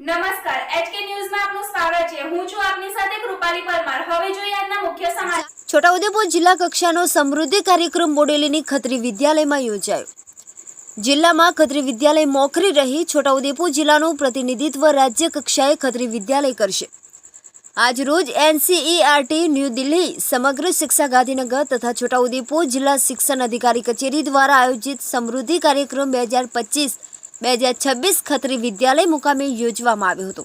નમસ્કાર. એચકે ન્યૂઝમાં આપનું સ્વાગત છે. હું છું આપની સાથે કૃપાલી પરમાર. હવે જોઈએ આજના મુખ્ય સમાચાર. છોટાઉદેપુર જિલ્લા કક્ષાનો સમૃદ્ધિ કાર્યક્રમ બોડેલીની ખત્રી વિદ્યાલયમાં યોજાયો. જિલ્લામાં ખત્રી વિદ્યાલય મોખરી રહી છોટાઉદેપુર જિલ્લાનું પ્રતિનિધિત્વ રાજ્ય કક્ષાએ ખત્રી વિદ્યાલય કરશે. આજરોજ એનસીઈઆરટી ન્યૂ દિલ્હી સમગ્ર શિક્ષા ગાંધીનગર તથા છોટાઉદેપુર જિલ્લા શિક્ષણ અધિકારી કચેરી દ્વારા આયોજિત સમૃદ્ધિ કાર્યક્રમ બે હજાર પચીસ બે હજાર છવ્વીસ ખત્રી વિદ્યાલય મુકામે યોજવામાં આવ્યો હતો.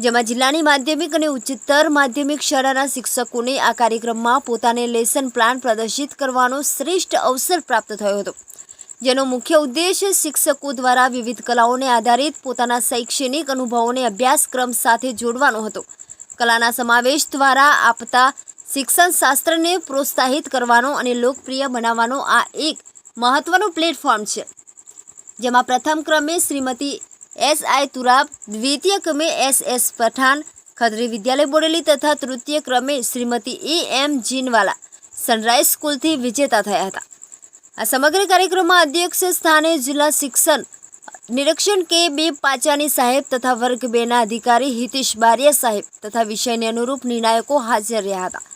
જેમાં જિલ્લાની માધ્યમિક અને ઉચ્ચતર માધ્યમિક શાળાના શિક્ષકોને આ કાર્યક્રમમાં પોતાને લેસન પ્લાન પ્રદર્શિત કરવાનો શ્રેષ્ઠ અવસર પ્રાપ્ત થયો હતો. જેનો મુખ્ય ઉદ્દેશ શિક્ષકો દ્વારા વિવિધ કલાઓને આધારિત પોતાના શૈક્ષણિક અનુભવોને અભ્યાસક્રમ સાથે જોડવાનો હતો. કલાના સમાવેશ દ્વારા આપતા શિક્ષણ શાસ્ત્રને પ્રોત્સાહિત કરવાનો અને લોકપ્રિય બનાવવાનો આ એક મહત્વનું પ્લેટફોર્મ છે. જેમાં પ્રથમ ક્રમે શ્રીમતી એસ આઈ તુરાબ, દ્વિતીય ક્રમે એસ એસ પઠાણ, ખત્રી વિદ્યાલય બોડેલી તથા તૃતીય ક્રમે શ્રીમતી ઈ એમ જીનવાલા સનરાઈઝ સ્કૂલથી વિજેતા થયા હતા. આ સમગ્ર કાર્યક્રમમાં અધ્યક્ષ સ્થાને જિલ્લા શિક્ષણ નિરીક્ષણ કે બે પાચાની સાહેબ તથા વર્ગ બેના અધિકારી હિતેશ બારિયા સાહેબ તથા વિષયને અનુરૂપ નિર્ણાયકો હાજર રહ્યા હતા.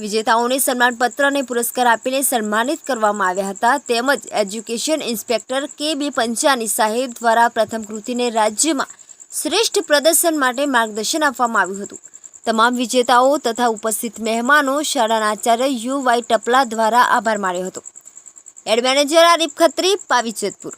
વિજેતાઓને સન્માનપત્ર અને પુરસ્કાર આપીને સન્માનિત કરવામાં આવ્યા હતા. તેમજ એજ્યુકેશન ઇન્સ્પેક્ટર કે બી પંચાની સાહેબ દ્વારા પ્રથમ કૃતિને રાજ્યમાં શ્રેષ્ઠ પ્રદર્શન માટે માર્ગદર્શન આપવામાં આવ્યું હતું. તમામ વિજેતાઓ તથા ઉપસ્થિત મહેમાનો શાળાના આચાર્ય યુ વાય ટપલા દ્વારા આભાર માન્યો હતો. Ad manager Arif Khatri, Pavi Jetpur.